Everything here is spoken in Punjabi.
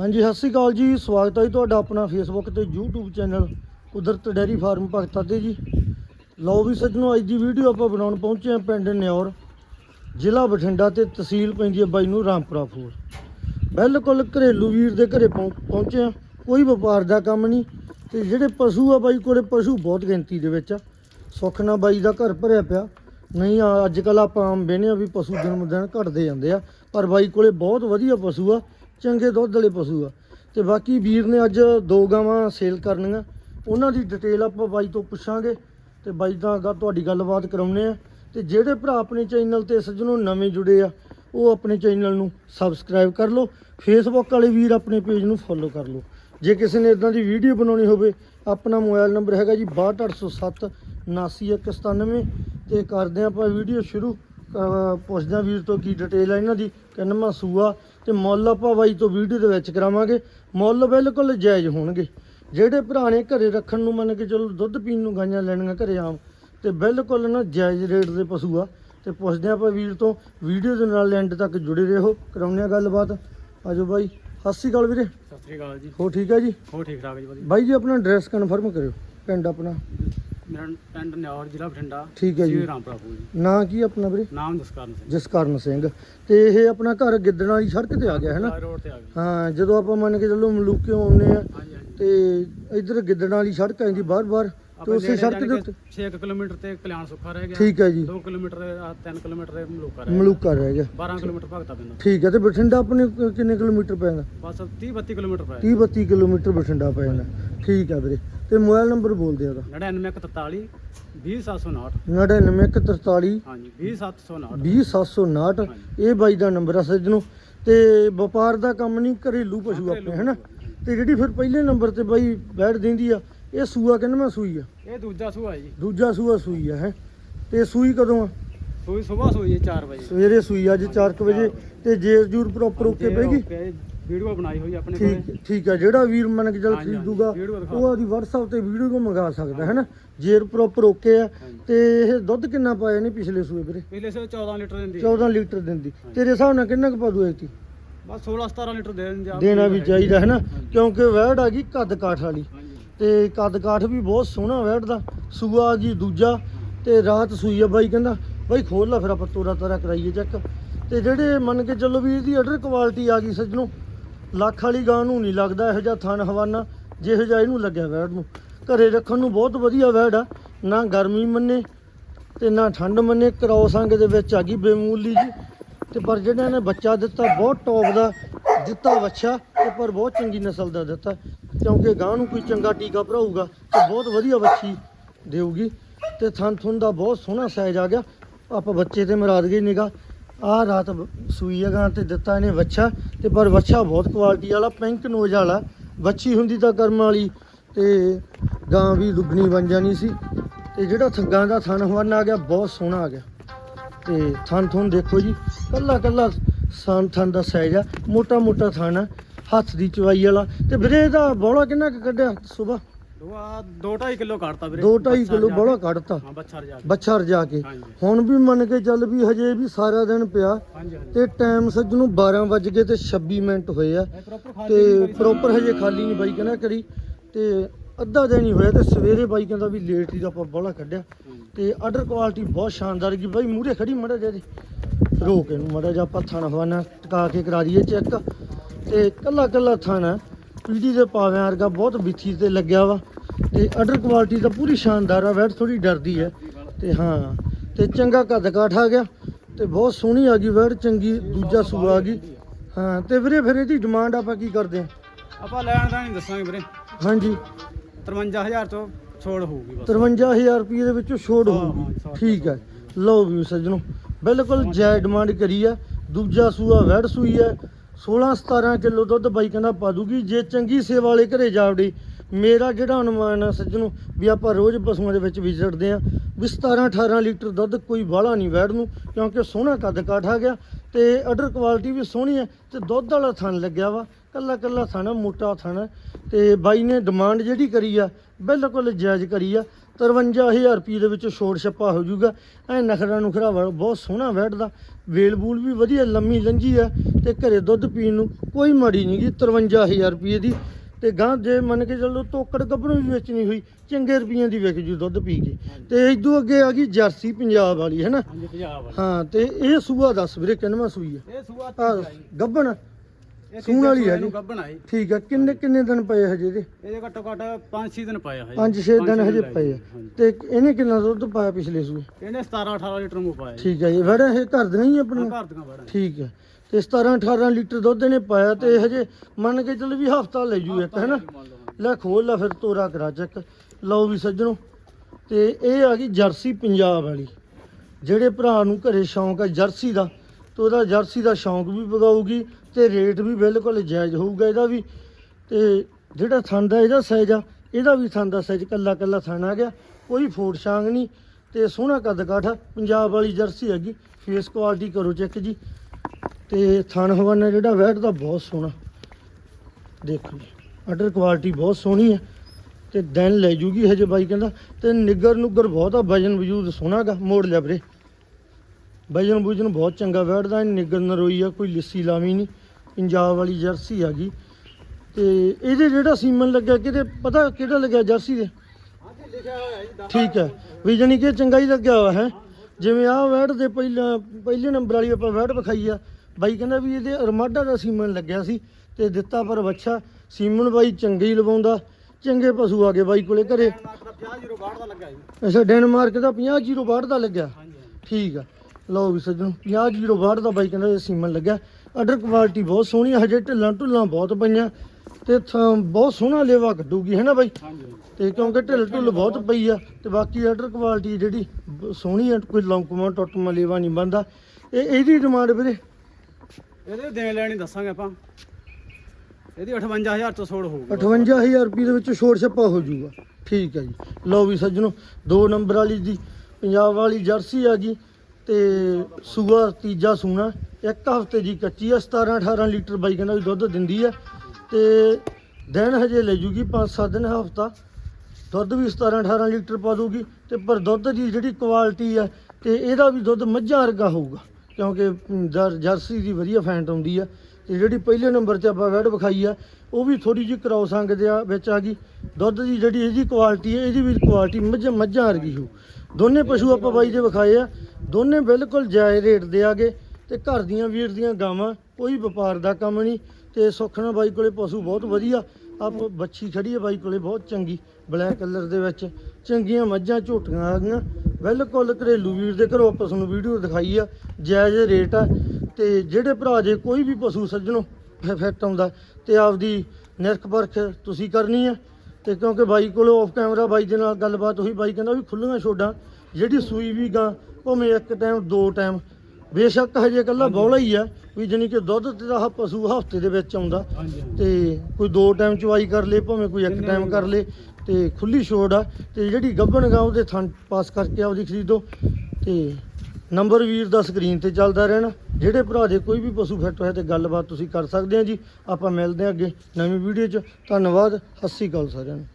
ਹਾਂਜੀ, ਸਤਿ ਸ਼੍ਰੀ ਅਕਾਲ ਜੀ। ਸਵਾਗਤ ਹੈ ਜੀ ਤੁਹਾਡਾ ਆਪਣਾ ਫੇਸਬੁੱਕ ਤੇ YouTube channel Kudrat dairy farm Bhagta ਤੇ ਜੀ। ਲਓ ਵੀ ਸੱਜਣੋ, ਅੱਜ ਦੀ ਵੀਡੀਓ ਆਪਾਂ ਬਣਾਉਣ ਪਹੁੰਚੇ ਹਾਂ ਪਿੰਡ ਨਿਉਰ ਜ਼ਿਲ੍ਹਾ ਬਠਿੰਡਾ ਤੇ ਤਹਿਸੀਲ ਪੈਂਦੀ ਹੈ ਬਾਈ ਨੂੰ ਰਾਮਪੁਰਾ ਫੂਲ। ਬਿਲਕੁਲ ਘਰੇਲੂ ਵੀਰ ਦੇ ਘਰੇ ਪਹੁੰ- ਪਹੁੰਚੇ ਹਾਂ। ਕੋਈ ਵਪਾਰ ਦਾ ਕੰਮ ਨਹੀਂ ਤੇ ਜਿਹੜੇ ਪਸ਼ੂ ਆ ਬਾਈ ਕੋਲੇ ਪਸ਼ੂ ਬਹੁਤ ਗਿਣਤੀ ਦੇ ਵਿੱਚ ਆ। ਸੁੱਖ ਨਾਲ ਬਾਈ ਦਾ ਘਰ ਭਰਿਆ ਪਿਆ। ਨਹੀਂ ਅੱਜ ਕੱਲ ਆਪਾਂ ਆਮ ਵੇਹਨੇ ਆ ਵੀ ਪਸ਼ੂ ਦਿਨ ਦਿਨ ਘਟਦੇ ਜਾਂਦੇ ਆ। ਪਰ ਬਾਈ ਕੋਲੇ ਬਹੁਤ ਵਧੀਆ ਪਸ਼ੂ ਆ। ਚੰਗੇ ਦੁੱਧ ਵਾਲੇ ਪਸ਼ੂ ਆ। ਤੇ ਬਾਕੀ ਵੀਰ ਨੇ ਅੱਜ ਦੋ ਗਾਵਾਂ ਸੇਲ ਕਰਨੀਆਂ। ਉਹਨਾਂ ਦੀ ਡਿਟੇਲ ਆਪਾਂ ਬਾਈ ਤੋਂ ਪੁੱਛਾਂਗੇ ਤੇ ਬਾਈ ਦਾ ਅੱਗਾ ਤੁਹਾਡੀ ਗੱਲਬਾਤ ਕਰਾਉਨੇ ਆ। ਤੇ ਜਿਹੜੇ ਭਰਾ ਆਪਣੇ ਚੈਨਲ ਤੇ ਸੱਜਣੋਂ ਨਵੇਂ ਜੁੜੇ ਆ, ਉਹ ਆਪਣੇ ਚੈਨਲ ਨੂੰ ਸਬਸਕ੍ਰਾਈਬ ਕਰ ਲਓ। ਫੇਸਬੁੱਕ ਵਾਲੇ ਵੀਰ ਆਪਣੇ ਪੇਜ ਨੂੰ ਫੋਲੋ ਕਰ ਲਓ। ਜੇ ਕਿਸੇ ਨੇ ਇਦਾਂ ਦੀ ਵੀਡੀਓ ਬਣਾਉਣੀ ਹੋਵੇ, ਆਪਣਾ ਮੋਬਾਈਲ ਨੰਬਰ ਹੈਗਾ ਜੀ 62807 79197 ਤੇ ਕਰਦੇ ਹਾਂ ਆਪਾਂ ਵੀਡੀਓ ਸ਼ੁਰੂ। ਅਹ ਪੁੱਛਦੇ ਹਾਂ ਵੀਰ ਤੋਂ ਕੀ ਡਿਟੇਲ ਆ ਇਹਨਾਂ ਦੀ। ਕਿੰਨਵਾਂ ਸੂਆ। ਤੇ ਮੁੱਲ ਆਪਾਂ ਬਾਈ ਤੋਂ ਵੀਡੀਓ ਦੇ ਵਿੱਚ ਕਰਾਵਾਂਗੇ। ਮੁੱਲ ਬਿਲਕੁਲ ਜਾਇਜ਼ ਹੋਣਗੇ। ਜਿਹੜੇ ਭਰਾ ਨੇ ਘਰੇ ਰੱਖਣ ਨੂੰ ਮੰਨ ਕੇ ਚਲੋ ਦੁੱਧ ਪੀਣ ਨੂੰ ਗਾਈਆਂ ਲੈਣੀਆਂ ਘਰੇ ਆਮ ਤੇ ਬਿਲਕੁਲ ਨਾ ਜਾਇਜ਼ ਰੇਟ ਦੇ ਪਸ਼ੂ ਆ। ਤੇ ਪੁੱਛਦੇ ਆਪਾਂ ਵੀਰ ਤੋਂ ਵੀਡੀਓ ਦੇ ਨਾਲ ਐਂਡ ਤੱਕ ਜੁੜੇ ਰਹੋ ਕਰਾਉਂਦੇ ਹਾਂ ਗੱਲਬਾਤ। ਆਜੋ ਬਾਈ ਸਤਿ ਸ਼੍ਰੀ ਅਕਾਲ ਵੀਰੇ। ਸਤਿ ਸ੍ਰੀ ਅਕਾਲ ਜੀ। ਹੋ ਠੀਕ ਹੈ ਜੀ? ਹੋ ਠੀਕ ਠਾਕ ਜੀ ਵਧੀਆ। ਬਾਈ ਜੀ ਆਪਣਾ ਐਡਰੈਸ ਕਨਫਰਮ ਕਰਿਓ ਪਿੰਡ ਆਪਣਾ। ਮੇਰਾ ਪਿੰਡ ਨਿਆਰ ਜ਼ਿਲ੍ਹਾ ਬਠਿੰਡਾ। ਠੀਕ ਹੈ ਜੀ। ਸ਼੍ਰੀ ਰਾਮਪੁਰਾ ਫੂਲ ਜੀ। ਨਾਂ ਕੀ ਆਪਣਾ ਵੀਰੇ? ਨਾਮ ਜਸਕਰਨ ਸਿੰਘ। ਜਸਕਰਨ ਸਿੰਘ। ਤੇ ਇਹ ਆਪਣਾ ਘਰ ਗਿੱਦੜਾਂ ਵਾਲੀ ਸੜਕ ਤੇ ਆ ਗਿਆ ਹੈ ਨਾ? ਆਹ ਰੋਡ ਤੇ ਆ ਗਏ ਹਾਂ ਜਦੋਂ ਆਪਾਂ ਮੰਨ ਕੇ ਚੱਲੋ ਮਲੂਕਿਓਂ ਆਉਂਦੇ ਆ ਹਾਂਜੀ ਹਾਂਜੀ। ਤੇ ਇਧਰ ਗਿੱਦੜਾਂ ਵਾਲੀ ਸੜਕ ਆਂਦੀ ਬਾਰ-ਬਾਰ। ਤੇ ਉਸੇ ਸੜਕ ਦੇ ਉੱਤੇ। 6 ਕਿਲੋਮੀਟਰ ਤੇ ਕਲਿਆਣ ਸੁੱਖਾ ਰਹਿ ਗਿਆ। ਠੀਕ ਹੈ ਜੀ। 2 ਕਿਲੋਮੀਟਰ 3 ਕਿਲੋਮੀਟਰ ਤੇ ਮਲੂਕਾ ਰਹਿ ਗਿਆ। ਮਲੂਕਾ ਰਹਿ ਗਿਆ। 12 ਕਿਲੋਮੀਟਰ ਭਗਤਾ ਪੈਂਦਾ ਠੀਕ ਹੈ ਤੇ ਬਠਿੰਡਾ ਆਪਣੇ ਕ- ਕਿੰਨੇ ਕਿਲੋਮੀਟਰ ਪੈਂਦਾ? ਬਸ 30 32 ਕਿਲੋਮੀਟਰ ਪੈ 30 32 ਕਿਲੋਮੀਟਰ ਬਠਿੰਡਾ ਪੈ ਜਾਂਦਾ ਠੀਕ ਹੈ ਵੀਰੇ। ਤੇ ਮੋਬਾਈਲ ਨੰਬਰ ਬੋਲ ਦਿਓ ਉਹਦਾ। 9943 20759 99143 ਹਾਂਜੀ 20759 20759 ਇਹ ਬਾਈ ਦਾ ਨੰਬਰ ਆ ਸੱਜਣੋ। ਤੇ ਵਪਾਰ ਦਾ ਕੰਮ ਨਹੀਂ ਘਰੇਲੂ ਪਸ਼ੂ ਆਪਣੇ ਹਨਾ? ਤੇ ਜਿਹੜੀ ਫਿਰ ਪਹਿਲੇ ਨੰਬਰ ਤੇ ਬਾਈ ਬੈਠ ਦਿੰਦੀ ਆ ਇਹ ਸੂਆ ਕਿੰਨਵਾਂ ਸੂਈ ਆ? ਇਹ ਦੂਜਾ ਸੂਆ ਹੈ ਜੀ। ਦੂਜਾ ਸੂਆ ਸੂਈ ਆ ਹੈ। ਤੇ ਸੂਈ ਕਦੋਂ ਆ? ਸੂਈ ਸਵੇਰ ਸੂਈ ਹੈ 4 ਵਜੇ। ਸਵੇਰੇ ਸੂਈ ਅੱਜ 4 ਵਜੇ। ਤੇ ਜੇਰ ਜੂਰ ਪ੍ਰੋਪਰ ਓਕੇ ਪੈਗੀ ਵੀਡੀਓ ਬਣਾਈ ਹੋਈ ਆਪਣੇ ਕੋਲੇ। ਠੀਕ ਠੀਕ ਆ ਜਿਹੜਾ ਵੀਰ ਮੰਨ ਕੇ ਹਾਂਜੀ, ਖਰੀਦੂਗਾ ਉਹ ਆਦੀ WhatsApp ਤੇ ਵੀਡੀਓ ਮੰਗਾ ਸਕਦਾ ਹੈ ਨਾ ਜੇਰ ਪ੍ਰੋਪਰ ਓਕੇ ਆ। ਤੇ ਇਹ ਦੁੱਧ ਕਿੰਨਾ ਪਾਇਆ ਨੇ ਪਿਛਲੇ ਸੂਏ ਵੀਰੇ? ਪਿਛਲੇ ਸੇ 14 ਲੀਟਰ ਦਿੰਦੀ ਹੈ 14 ਲੀਟਰ ਦਿੰਦੀ। ਤੇਰੇ ਹਿਸਾਬ ਨਾਲ ਕਿੰਨਾ ਕੁ ਪਾ ਦੂ ਐਤੀ ਬਸ 16 17 ਲੀਟਰ ਦੇ ਦਿੰਦੇ ਆ ਦੇਣਾ ਵੀ ਚਾਹੀਦਾ ਹੈ ਨਾ ਕਿਉਂਕਿ ਵੈੜ ਆ ਗਈ ਕੱਦ ਕਾਠ ਵਾਲੀ ਤੇ ਕੱਦ ਕਾਠ ਵੀ ਬਹੁਤ ਸੋਹਣਾ ਵੈੜ ਦਾ। ਸੂਆ ਆ ਗਈ ਦੂਜਾ ਤੇ ਰਾਤ ਸੂਈ ਆ ਬਾਈ ਕਹਿੰਦਾ, ਬਾਈ ਖੋਲ ਲੈ ਫਿਰ ਆਪਾਂ ਤੋਰਾ ਤਾਰਾ ਕਰਾਈਏ ਚੈੱਕ ਤੇ ਜਿਹੜੇ ਮੰਨ ਕੇ ਚੱਲੋ ਵੀ ਇਹਦੀ ਅਡਰ ਕੁਆਲਿਟੀ ਆ ਗਈ ਸੱਜਣੋ, ਲੱਖ ਵਾਲੀ ਗਾਂ ਨੂੰ ਨਹੀਂ ਲੱਗਦਾ ਇਹੋ ਜਿਹਾ ਥਣ ਹਵਾਨਾ, ਜਿਹੋ ਜਿਹਾ ਇਹਨੂੰ ਲੱਗਿਆ ਵੈੜ ਨੂੰ। ਘਰੇ ਰੱਖਣ ਨੂੰ ਬਹੁਤ ਵਧੀਆ ਵੈੜ ਆ, ਨਾ ਗਰਮੀ ਮੰਨੇ ਤੇ ਨਾ ਠੰਡ ਮੰਨੇ ਕ੍ਰੋਸ ਅੰਗ ਦੇ ਵਿੱਚ ਆ ਗਈ ਬੇਮੂਲੀ ਜੀ। ਤੇ ਪਰ ਜਿਹੜਾ ਨੇ ਬੱਚਾ ਦਿੱਤਾ, ਬਹੁਤ ਟੌਪ ਦਾ ਦਿੱਤਾ ਬੱਚਾ ਤੇ ਪਰ ਬਹੁਤ ਚੰਗੀ ਨਸਲ ਦਾ ਦਿੱਤਾ। ਕਿਉਂਕਿ ਗਾਂ ਨੂੰ ਕੋਈ ਚੰਗਾ ਟੀਕਾ ਭਰਾਊਗਾ ਤੇ ਬਹੁਤ ਵਧੀਆ ਬੱਚੀ ਦੇਊਗੀ। ਤੇ ਥਣ ਥੁਣ ਦਾ ਬਹੁਤ ਸੋਹਣਾ ਸਾਈਜ਼ ਆ ਗਿਆ। ਆਪਾਂ ਬੱਚੇ ਤੇ ਮਰਾਦ ਗਈ ਨਿਗਾ। ਆਹ ਰਾਤ ਸੂਈ ਆ ਗਾਂ ਤੇ ਦਿੱਤਾ ਇਹਨੇ ਵੱਛਾ। ਤੇ ਪਰ ਵੱਛਾ ਬਹੁਤ ਕੁਆਲਿਟੀ ਵਾਲਾ, ਪਿੰਕ ਨੋਜ ਵਾਲਾ। ਵੱਛੀ ਹੁੰਦੀ ਤਾਂ ਕਰਮ ਵਾਲੀ। ਤੇ ਗਾਂ ਵੀ ਦੁੱਗਣੀ ਬਣ ਜਾਣੀ ਸੀ। ਤੇ ਜਿਹੜਾ ਥੱਗਾਂ ਦਾ ਥਣ ਹਵਾਨਾ ਆ ਗਿਆ, ਬਹੁਤ ਸੋਹਣਾ ਆ ਗਿਆ। ਤੇ ਥਣ ਥਣ ਦੇਖੋ ਜੀ ਕੱਲਾ ਕੱਲਾ ਸਨ ਥਣ ਦਾ ਸਾਈਜ਼ ਆ। ਮੋਟਾ ਮੋਟਾ ਥਣ ਆ। ਹੱਥ ਦੀ ਚਵਾਈ ਵਾਲਾ। ਤੇ ਵੀਰੇ ਇਹਦਾ ਬੋਲਾ ਕਿੰਨਾ ਕੁ ਕੱਢਿਆ ਸਵੇਰ? ਦੋ ਦੋ 2.5 ਕਿਲੋ ਕੱਢਤਾ ਵੀਰੇ। 2.5 ਬੱਚਾ ਕਿਲੋ ਬੋਲਾ। ਕੱਢਤਾ। ਹਾਂ ਬੱਚਾ ਰਜਾ ਕੇ। ਬੱਚਾ ਰਜਾ ਕੇ। ਹਾਂਜੀ। ਹੁਣ ਵੀ ਮੰਨ ਕੇ ਚੱਲ ਵੀ ਹਜੇ ਵੀ ਸਾਰਾ ਦਿਨ ਪਿਆ। ਹਾਂਜੀ ਹਾਂਜੀ। ਤੇ ਟਾਈਮ ਸੱਜਣੋਂ 12 ਵੱਜ ਗਏ ਤੇ 26 ਮਿੰਟ ਹੋਏ ਆ। ਇਹ ਪ੍ਰੋਪਰ ਖਾਲੀ ਤੇ ਪ੍ਰੋਪਰ ਹਜੇ ਖਾਲੀ ਨਹੀਂ ਬਾਈ ਕਹਿੰਦਾ ਕਰੀ। ਤੇ ਅੱਧਾ ਦਿਨ ਹੀ ਹੋਇਆ ਤੇ ਸਵੇਰੇ ਬਾਈ ਕਹਿੰਦਾ ਵੀ ਲੇਟ ਹੀ ਦਾ ਆਪਾਂ ਬੋਲਾ ਕੱਢਿਆ। ਤੇ ਆਰਡਰ ਕੁਆਲਿਟੀ ਬਹੁਤ ਸ਼ਾਨਦਾਰ ਕੀ ਬਾਈ ਮੂਰੇ ਖੜੀ ਮੜਾ ਜੇ ਰੋਕ ਇਹਨੂੰ ਮੜਾ ਜਾ ਆਪਾਂ ਥਣ ਹਵਾਨਾ ਟਿਕਾ ਕੇ ਕਰਾ ਦਈਏ ਚੈੱਕ ਤੇ ਕੱਲਾ ਕੱਲਾ ਥਣ ਪੀੜੀ ਦੇ ਪਾਵਿਆਂ ਵਰਗਾ ਬਹੁਤ ਬਿੱਥੀ ਤੇ ਲੱਗਿਆ ਵਾ। ਤੇ ਆਰਡਰ ਕੁਆਲਿਟੀ ਤਾਂ ਪੂਰੀ ਸ਼ਾਨਦਾਰ ਆ ਵੈਟ ਥੋੜੀ ਡਰਦੀ ਹੈ। ਤੇ ਹਾਂ ਤੇ ਚੰਗਾ ਕੱਦ ਕਾਠ ਆ ਗਿਆ। ਤੇ ਬਹੁਤ ਸੋਹਣੀ ਆ ਗਈ ਵੈਟ ਚੰਗੀ ਦੂਜਾ ਸੂਆ ਆ ਗਈ। ਹਾਂ ਤੇ ਵੀਰੇ ਫਿਰ ਇਹਦੀ ਡਿਮਾਂਡ ਆਪਾਂ ਕੀ ਕਰਦੇ ਹਾਂ? ਆਪਾਂ ਲੈਣ ਦਾ ਨਹੀਂ ਦੱਸਾਂਗੇ ਵੀਰੇ। ਹਾਂਜੀ। 53000 ਤੋਂ ਛੋੜ ਹੋਊਗੀ ਬਸ। 53000 ਰੁਪਏ ਦੇ ਵਿੱਚੋਂ ਛੋੜ ਹੋਊਗੀ। ਠੀਕ ਹੈ ਲਓ ਵੀ ਸੱਜਣੋ ਬਿਲਕੁਲ ਜਾਇਜ਼ ਡਿਮਾਂਡ ਕਰੀ ਆ। ਦੂਜਾ ਸੂਆ ਵੈੜ ਸੂਈ ਹੈ 16 17 ਕਿਲੋ ਦੁੱਧ ਬਾਈ ਕਹਿੰਦਾ ਪਾ ਦੂਗੀ, ਜੇ ਚੰਗੀ ਸੇਵਾ ਵਾਲੇ ਘਰੇ ਜਾਵੜੀ, ਮੇਰਾ ਜਿਹੜਾ ਅਨੁਮਾਨ ਆ ਸੱਜਣੋ ਵੀ ਆਪਾਂ ਰੋਜ਼ ਪਸ਼ੂਆਂ ਦੇ ਵਿੱਚ ਵਿਜੜਦੇ ਆ, ਵੀ 17 18 ਲੀਟਰ ਦੁੱਧ ਕੋਈ ਬਾਹਲਾ ਨਹੀਂ ਵੈੜ ਨੂੰ ਕਿਉਂਕਿ ਸੋਹਣਾ ਕੱਦ ਕਾਠ ਆ ਗਿਆ ਤੇ ਅਡਰ ਕੁਆਲਿਟੀ ਵੀ ਸੋਹਣੀ ਹੈ ਤੇ ਦੁੱਧ ਵਾਲਾ ਥਣ ਲੱਗਿਆ ਵਾ ਕੱਲਾ ਕੱਲਾ ਥਣ ਆ, ਮੋਟਾ ਥਣ ਆ। ਤੇ ਬਾਈ ਨੇ ਡਿਮਾਂਡ ਜਿਹੜੀ ਕਰੀ ਆ ਬਿਲਕੁਲ ਜਾਇਜ਼ ਕਰੀ ਆ। 53000 ਰੁਪਏ ਦੇ ਵਿੱਚ ਛੋੜ ਛੱਪਾ ਹੋ ਜਾਊਗਾ। ਐ ਨਖਰਾ ਨੁਖਰਾ ਵਾ- ਬਹੁਤ ਸੋਹਣਾ ਬੈਠਦਾ ਵੇਲ ਬੂਲ ਵੀ ਵਧੀਆ ਲੰਮੀ ਲੰਜੀ ਆ ਤੇ ਘਰੇ ਦੁੱਧ ਪੀਣ ਨੂੰ ਕੋਈ ਮਾੜੀ ਨਹੀਂ ਗੀ 53000 ਰੁਪਏ ਦੀ। ਤੇ ਗਾਂ ਜੇ ਮੰਨ ਕੇ ਚੱਲੋ ਤੋਕੜ ਗੱਭਰੂ ਵੀ ਵੇਚਣੀ ਹੋਈ ਚੰਗੇ ਰੁਪਈਆਂ ਦੀ ਵਿਕ ਜੂ ਦੁੱਧ ਪੀ ਕੇ। ਤੇ ਇਦੋਂ ਅੱਗੇ ਆ ਗਈ ਜਰਸੀ ਪੰਜਾਬ ਵਾਲੀ ਹੈ ਨਾ? ਹਾਂਜੀ ਪੰਜਾਬ ਵਾਲੀ। ਹਾਂ ਤੇ ਇਹ ਸੂਆ ਦੱਸ ਵੀਰੇ ਕਿੰਨਵਾਂ ਸੂਈ ਆ? ਇਹ ਸੂਆ ਆਹ, ਤੀਜਾ ਜੀ। ਗੱਭਣ। ਸੂਣ ਵਾਲੀ ਹੈ ਜੀ। ਗੱਭਣ ਆਈ ਠੀਕ ਆ ਕਿੰਨੇ ਕਿੰਨੇ ਦਿਨ ਪਏ ਹਜੇ ਇਹਦੇ? ਇਹਦੇ ਘੱਟੋ ਘੱਟ 5-6 ਦਿਨ ਪਏ ਆ ਹਜੇ। 5-6 ਦਿਨ ਹਜੇ ਪਏ ਆ। ਤੇ ਇਹਨੇ ਕਿੰਨਾ ਦੁੱਧ ਪਾਇਆ ਪਿਛਲੇ ਸੂਏ? ਇਹਨੇ 17-18 ਲੀਟਰ ਮੂੰਹ ਪਾਇਆ ਠੀਕ ਹੈ ਜੀ ਵੜਾ ਇਹ ਘਰ ਦੀਆਂ ਹੀ ਆਪਣੀਆਂ? ਘਰ ਦੀਆਂ ਵੜਾਂ ਠੀਕ ਹੈ ਤੇ 17 18 ਲੀਟਰ ਦੁੱਧ ਇਹਨੇ ਪਾਇਆ ਤੇ ਹਜੇ। ਮੰਨ ਕੇ ਚੱਲ ਵੀ ਹਫਤਾ ਲੈ ਜੂ ਇੱਕ ਹੈ ਨਾ ਲੈ ਖੋਲ ਲੈ ਫਿਰ ਤੋਰਾ ਕਰਾ ਚੱਕ। ਲਓ ਵੀ ਸੱਜਣੋ ਤੇ ਇਹ ਆ ਗਈ ਜਰਸੀ ਪੰਜਾਬ ਵਾਲੀ। ਜਿਹੜੇ ਭਰਾ ਨੂੰ ਘਰੇ ਸ਼ੌਂਕ ਆ ਜਰਸੀ ਦਾ ਤੇ ਉਹਦਾ ਜਰਸੀ ਦਾ ਸ਼ੌਂਕ ਵੀ ਪਗਾਊਗੀ ਤੇ ਰੇਟ ਵੀ ਬਿਲਕੁਲ ਜਾਇਜ਼ ਹੋਊਗਾ ਇਹਦਾ ਵੀ। ਤੇ ਜਿਹੜਾ ਥਣ ਦਾ ਇਹਦਾ ਸਾਈਜ਼ ਆ, ਇਹਦਾ ਵੀ ਥਣ ਦਾ ਸਾਈਜ਼ ਕੱਲਾ ਕੱਲਾ ਥਣ ਆ ਗਿਆ, ਕੋਈ ਫੋੜ ਛਾਂਗ ਨਹੀਂ ਤੇ ਸੋਹਣਾ ਕੱਦ ਕਾਠ ਆ, ਪੰਜਾਬ ਵਾਲੀ ਜਰਸੀ ਹੈਗੀ ਫੇਸ ਕੁਆਲਿਟੀ ਕਰੋ ਚੈੱਕ ਜੀ। ਤੇ ਥਣ ਹਵਾਨਾ ਜਿਹੜਾ ਵੈਟ ਦਾ ਬਹੁਤ ਸੋਹਣਾ। ਦੇਖੋ ਜੀ ਅਡਰ ਕੁਆਲਿਟੀ ਬਹੁਤ ਸੋਹਣੀ ਹੈ ਤੇ ਦੈਨ ਲੈ ਜੂਗੀ ਹਜੇ ਬਾਈ ਕਹਿੰਦਾ, ਤੇ ਨਿੱਗਰ ਨੁੱਗਰ ਬਹੁਤ ਆ, ਵਜਨ ਵਜੂਦ ਸੋਹਣਾਗਾ, ਮੋੜ ਲਿਆ ਵੀਰੇ। ਵਜਨ ਵਜਨ ਬਹੁਤ ਚੰਗਾ ਬੈਠਦਾ ਨਿੱਗਰ ਨਰੋਈ ਆ ਕੋਈ ਲਿੱਸੀ ਲਾਵੀ ਨਹੀਂ ਪੰਜਾਬ ਵਾਲੀ ਜਰਸੀ ਹੈਗੀ। ਤੇ ਇਹਦੇ ਜਿਹੜਾ ਸੀਮਨ ਲੱਗਿਆ ਕਿਤੇ ਪਤਾ ਕਿਹੜਾ ਲੱਗਿਆ ਜਰਸੀ ਦੇ? ਠੀਕ ਹੈ ਵੀ ਜਾਣੀ ਕਿ ਚੰਗਾ ਹੀ ਲੱਗਿਆ ਹੋਇਆ ਹੈ। ਜਿਵੇਂ ਆਹ ਵੈਟ ਦੇ ਪਹਿਲਾਂ ਪਹਿਲੇ ਨੰਬਰ ਵਾਲੀ ਆਪਾਂ ਵੈਟ ਵਿਖਾਈ ਆ ਬਾਈ ਕਹਿੰਦਾ ਵੀ ਇਹਦੇ ਅਰਮਾਡਾ ਦਾ ਸੀਮਨ ਲੱਗਿਆ ਸੀ ਤੇ ਦਿੱਤਾ ਪਰ ਬੱਚਾ ਸੀਮਨ ਬਾਈ ਚੰਗੇ ਹੀ ਲਵਾਉਂਦਾ ਚੰਗੇ ਪਸ਼ੂ ਆ ਗਏ ਬਾਈ ਕੋਲੇ ਘਰੇ। ਡੈਨਮਾਰਕ ਦਾ 50 ਬਾਹਠ ਦਾ ਲੱਗਾ ਜੀ। ਅੱਛਾ ਡੈਨਮਾਰਕ ਦਾ 50 ਦਾ ਲੱਗਿਆ। ਹਾਂਜੀ ਹਾਂਜੀ। ਠੀਕ ਆ। ਲਓ ਵੀ ਸੱਜਣੋ 50 ਦਾ ਬਾਈ ਕਹਿੰਦਾ ਸੀਮਨ ਲੱਗਿਆ। ਅਡਰ ਕੁਆਲਿਟੀ ਬਹੁਤ ਸੋਹਣੀ ਆ ਹਜੇ ਢਿੱਲਾਂ ਢੁੱਲਾਂ ਬਹੁਤ ਪਈਆਂ। ਤੇ ਬਹੁਤ ਸੋਹਣਾ ਲੇਵਾ ਕੱਢੂਗੀ ਹੈ ਨਾ ਬਾਈ। ਤੇ ਕਿਉਂਕਿ ਢਿੱਲ ਢੁੱਲ ਬਹੁਤ ਪਈ ਆ ਤੇ ਬਾਕੀ ਆਰਡਰ ਕੁਆਲਿਟੀ ਜਿਹੜੀ ਸੋਹਣੀ ਆ ਕੋਈ ਲੌਂਕਮਾ ਟੁੱਟਮਾ ਲੇਵਾ ਨਹੀਂ ਬੰਦਾ ਇਹ ਇਹਦੀ ਡਿਮਾਂਡ ਵੀਰੇ? ਇਹਦੇ ਦੇਣ ਲੈਣੀ ਦੱਸਾਂਗੇ ਆਪਾਂ। ਇਹਦੀ 58000 ਤੋਂ ਛੋੜ ਹੋਊਗੀ। 58000 ਰੁਪਏ ਦੇ ਵਿੱਚ ਛੋੜ ਛੱਪਾ ਹੋ ਜਾਊਗਾ। ਠੀਕ ਹੈ ਜੀ। ਲਓ ਵੀ ਸੱਜਣੋ ਦੋ ਨੰਬਰ ਵਾਲੀ ਦੀ ਪੰਜਾਬ ਵਾਲੀ ਜਰਸੀ ਆ ਗਈ। ਤੇ ਸੂਆ ਤੀਜਾ ਸੂਣਾ ਇੱਕ ਹਫ਼ਤੇ ਦੀ ਕੱਚੀ ਆ 17 18 ਲੀਟਰ ਬਾਈ ਕਹਿੰਦਾ ਵੀ ਦੁੱਧ ਦਿੰਦੀ ਆ ਤੇ ਦਿਨ ਹਜੇ ਲੈ ਜੂਗੀ 5-7 ਦਿਨ ਹਫ਼ਤਾ। ਦੁੱਧ ਵੀ 17 18 ਲੀਟਰ ਪਾ ਦੂਗੀ ਤੇ ਪਰ ਦੁੱਧ ਦੀ ਜਿਹੜੀ ਕੁਆਲਿਟੀ ਆ ਤੇ ਇਹਦਾ ਵੀ ਦੁੱਧ ਮੱਝਾਂ ਵਰਗਾ ਹੋਊਗਾ ਕਿਉਂਕਿ ਅਮ, ਜਰਸੀ ਦੀ ਵਧੀਆ ਫੈਂਟ ਆਉਂਦੀ ਆ ਤੇ ਜਿਹੜੀ ਪਹਿਲੇ ਨੰਬਰ 'ਤੇ ਆਪਾਂ ਵੈਡ ਵਿਖਾਈ ਆ ਉਹ ਵੀ ਥੋੜੀ ਜਿਹੀ ਕਰਾਉ ਸੰਗ ਦੇ ਆ ਵਿੱਚ ਆ ਗਈ। ਦੁੱਧ ਦੀ ਜਿਹੜੀ ਇਹਦੀ ਕੁਆਲਿਟੀ ਹੈ ਇਹਦੀ ਵੀ ਕੁਆਲਿਟੀ ਮੱਝਾਂ ਮੱਝਾਂ ਵਰਗੀ ਹੋ ਦੋਨੇ ਪਸ਼ੂ ਆਪਾਂ ਬਾਈ ਦੇ ਵਿਖਾਏ ਆ, ਦੋਨੇ ਬਿਲਕੁਲ ਜਾਇਜ਼ ਰੇਟ ਦੇ ਆਗੇ ਤੇ ਘਰ ਦੀਆਂ ਵੀਰ ਦੀਆਂ ਗਾਵਾਂ, ਕੋਈ ਵਪਾਰ ਦਾ ਕੰਮ ਨਹੀਂ ਤੇ ਸੁਖਣਾ ਬਾਈ ਕੋਲੇ ਪਸ਼ੂ ਬਹੁਤ ਵਧੀਆ। ਆਪ ਬੱਚੀ ਖੜੀ ਹੈ ਬਾਈ ਕੋਲੇ ਬਹੁਤ ਚੰਗੀ ਬਲੈਕ ਕਲਰ ਦੇ ਵਿੱਚ, ਚੰਗੀਆਂ ਮੱਝਾਂ ਝੋਟੀਆਂ ਆ ਗਈਆਂ। ਬਿਲਕੁਲ ਘਰੇਲੂ ਵੀਰ ਦੇ ਘਰੋਂ ਆਪਾਂ ਤੁਹਾਨੂੰ ਵੀਡੀਓ ਦਿਖਾਈ ਆ, ਜਾਇਜ਼ ਰੇਟ ਆ ਤੇ ਜਿਹੜੇ ਭਰਾ ਜੇ ਕੋਈ ਵੀ ਪਸ਼ੂ ਸੱਜਣੋ ਇਫੈਕਟ ਆਉਂਦਾ ਤੇ ਆਪਦੀ ਨਿਰਖ ਪਰਖ ਤੁਸੀਂ ਕਰਨੀ ਆ। ਤੇ ਕਿਉਂਕਿ ਬਾਈ ਕੋਲ ਆਫ ਕੈਮਰਾ ਬਾਈ ਦੇ ਨਾਲ ਗੱਲਬਾਤ ਹੋਈ ਬਾਈ ਕਹਿੰਦਾ ਵੀ ਖੁੱਲੀਆਂ ਛੋਡਾਂ ਜਿਹੜੀ ਸੂਈ ਵੀ ਗਾਂ ਭਾਵੇਂ ਇੱਕ ਟਾਈਮ ਦੋ ਟਾਈਮ ਬੇਸ਼ੱਕ ਹਜੇ ਇਕੱਲਾ ਬੌਲਾ ਹੀ ਆ ਵੀ ਜਾਣੀ ਕਿ ਦੁੱਧ ਤੇ ਦਾ ਪਸ਼ੂ ਹਫ਼ਤੇ ਦੇ ਵਿੱਚ ਆਉਂਦਾ। ਤੇ ਕੋਈ ਦੋ ਟਾਈਮ ਚਵਾਈ ਕਰ ਲੇ ਭਾਵੇਂ ਕੋਈ ਇੱਕ ਜਿੰਨੇ ਟਾਈਮ ਕਰ ਲੇ ਤੇ ਖੁੱਲੀ ਛੋੜ ਆ ਤੇ ਜਿਹੜੀ ਗੱਭਣ ਗਾ ਉਹਦੇ ਥਣ ਪਾਸ ਕਰਕੇ ਆਪਦੀ ਖਰੀਦੋ ਤੇ ਨੰਬਰ ਵੀਰ ਦਾ ਸਕਰੀਨ ਤੇ ਚੱਲਦਾ ਰਹਿਣਾ। ਜਿਹੜੇ ਭਰਾ ਦੇ ਕੋਈ ਵੀ ਪਸ਼ੂ ਫਿੱਟ ਹੋਇਆ ਤੇ ਗੱਲਬਾਤ ਤੁਸੀਂ ਕਰ ਸਕਦੇ ਆ ਜੀ। ਆਪਾਂ ਮਿਲਦੇ ਆ ਅੱਗੇ ਨਵੀਂ ਵੀਡੀਓ 'ਚ। ਧੰਨਵਾਦ। ਸਤਿ ਸ਼੍ਰੀ ਅਕਾਲ ਸਾਰਿਆਂ ਨੂੰ।